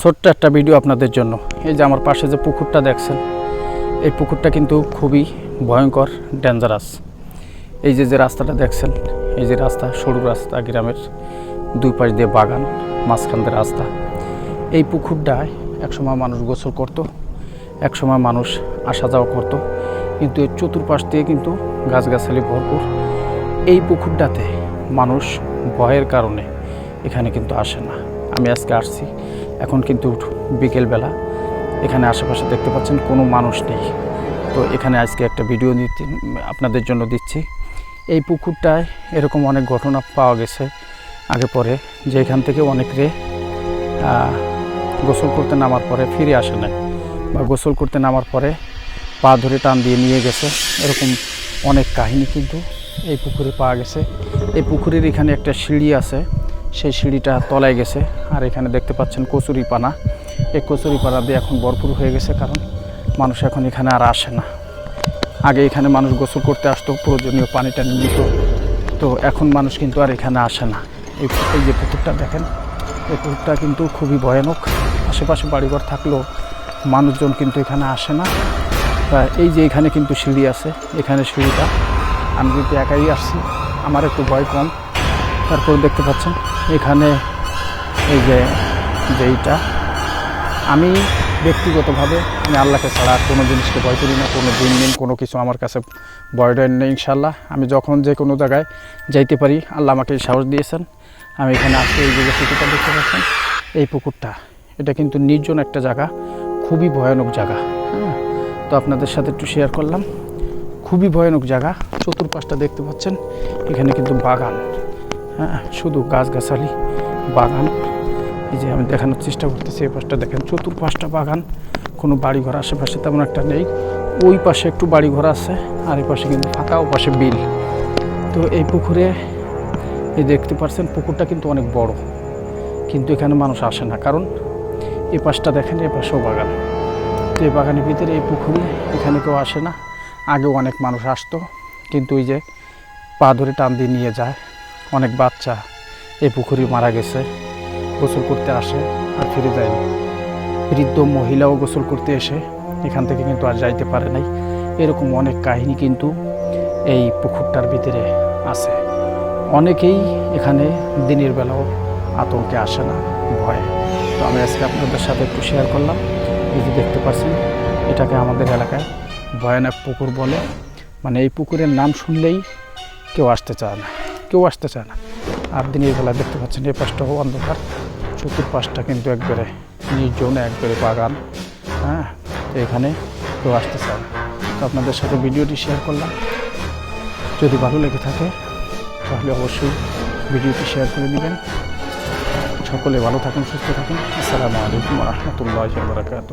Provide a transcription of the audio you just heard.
ছোট্ট একটা ভিডিও আপনাদের জন্য। এই যে আমার পাশে যে পুকুরটা দেখছেন, এই পুকুরটা কিন্তু খুবই ভয়ঙ্কর ডেঞ্জারাস এই যে যে রাস্তাটা দেখছেন, এই যে রাস্তা, সরু রাস্তা, গ্রামের দুই পাশ দিয়ে বাগান, মাঝখান দিয়ে রাস্তা। এই পুকুরটায় একসময় মানুষ গোসল করত, একসময় মানুষ আসা যাওয়া করত, কিন্তু এর চতুর্পাশ দিয়ে কিন্তু গাছগাছালি ভরপুর। এই পুকুরটাতে মানুষ ভয়ের কারণে এখানে কিন্তু আসে না। আমি আজকে আসছি। এখন কিন্তু বিকেলবেলা এখানে আশেপাশে দেখতে পাচ্ছেন কোনো মানুষ নেই। তো এখানে আজকে একটা ভিডিও আপনাদের জন্য দিচ্ছি। এই পুকুরটায় এরকম অনেক ঘটনা পাওয়া গেছে আগে পরে যে এখান থেকে অনেকে আহ, গোসল করতে নামার পরে ফিরে আসে না বা গোসল করতে নামার পরে পা ধরে টান দিয়ে নিয়ে গেছে। এরকম অনেক কাহিনী কিন্তু এই পুকুরে পাওয়া গেছে। এই পুকুরের এখানে একটা সিঁড়ি আছে। সেই সিঁড়িটা তলায় গেছে। আর এখানে দেখতে পাচ্ছেন কচুরি পানা। এই কচুরি পানা দিয়ে এখন ভরপুর হয়ে গেছে কারণ মানুষ এখন এখানে আর আসে না। আগে এখানে মানুষ গোসল করতে আসতো, প্রয়োজনীয় পানিটা নিত। তো এখন মানুষ কিন্তু আর এখানে আসে না। এই এই যে পুকুরটা দেখেন, এই পুকুরটা কিন্তু খুবই ভয়ানক। আশেপাশে বাড়িঘর থাকলেও মানুষজন কিন্তু এখানে আসে না। এই যে এখানে কিন্তু সিঁড়ি আছে, এখানে সিঁড়িটা। আমি কিন্তু একাই আসছি আমার একটু ভয় কম। তারপর দেখতে পাচ্ছেন, এখানে এই যে যেইটা আমি ব্যক্তিগতভাবে, আমি আল্লাহকে ছাড়া আর কোনো জিনিসকে ভয় করি না, কোনো দিন দিন কোনো কিছু আমার কাছে ভয় ডয় নেই ইনশাল্লাহ আমি যখন যে কোনো জায়গায় যাইতে পারি, আল্লাহ আমাকে সাহস দিয়েছেন। আমি এখানে আজকে এই যে পুকুরটা দেখতে পাচ্ছেন, এই পুকুরটা, এটা কিন্তু নির্জন একটা জায়গা, খুবই ভয়ানক জায়গা হ্যাঁ? তো আপনাদের সাথে একটু শেয়ার করলাম। খুবই ভয়ানক জায়গা, চতুর্পাশটা দেখতে পাচ্ছেন, এখানে কিন্তু বাগান। হ্যাঁ শুধু গাছগাছালি, বাগান। এই যে আমি দেখানোর চেষ্টা করতেছি, এই পাশটা দেখেন, চতুর্পাশটা বাগান। কোনো বাড়িঘর আশেপাশে তেমন একটা নেই। ওই পাশে একটু বাড়িঘর আছে, আর এই পাশে কিন্তু ফাঁকা, ও পাশে বিল। তো এই পুকুরে, এই দেখতে পাচ্ছেন, পুকুরটা কিন্তু অনেক বড়। কিন্তু এখানে মানুষ আসে না, কারণ এই পাশটা দেখেন এই পাশেও বাগান। তো এই বাগানের ভিতরে, এই পুকুরে এখানে কেউ আসে না। আগেও অনেক মানুষ আসতো, কিন্তু ওই যে পা ধরে টান দিয়ে নিয়ে যায়। অনেক বাচ্চা এই পুকুরে মারা গেছে, গোসল করতে আসে আর ফিরে যায়নি বৃদ্ধ মহিলাও গোসল করতে এসে এখান থেকে কিন্তু আর যাইতে পারে নাই। এরকম অনেক কাহিনী কিন্তু এই পুকুরটার ভিতরে আছে। অনেকেই এখানে দিনের বেলাও আতঙ্কে আসে না, ভয়ে। তো আমি আজকে আপনাদের সাথে একটু শেয়ার করলাম। এই যে দেখতে পাচ্ছেন, এটাকে আমাদের এলাকায় ভয়ানক পুকুর বলে। মানে এই পুকুরের নাম শুনলেই কেউ আসতে চায় না। কেউ আসতে চায় না। আর দিনের বেলা দেখতে পাচ্ছেন এই পাশটাও অন্ধকার। চতুর্পাশটা কিন্তু একবারে নির্জন, একবারে বাগান। হ্যাঁ এখানে কেউ আসতে চায় না। তো আপনাদের সাথে ভিডিওটি শেয়ার করলাম। যদি ভালো লেগে থাকে, তাহলে অবশ্যই ভিডিওটি শেয়ার করে দিবেন। সকলে ভালো থাকুন, সুস্থ থাকুন। আসসালামু আলাইকুম রহমতুল্লাহ বারকাত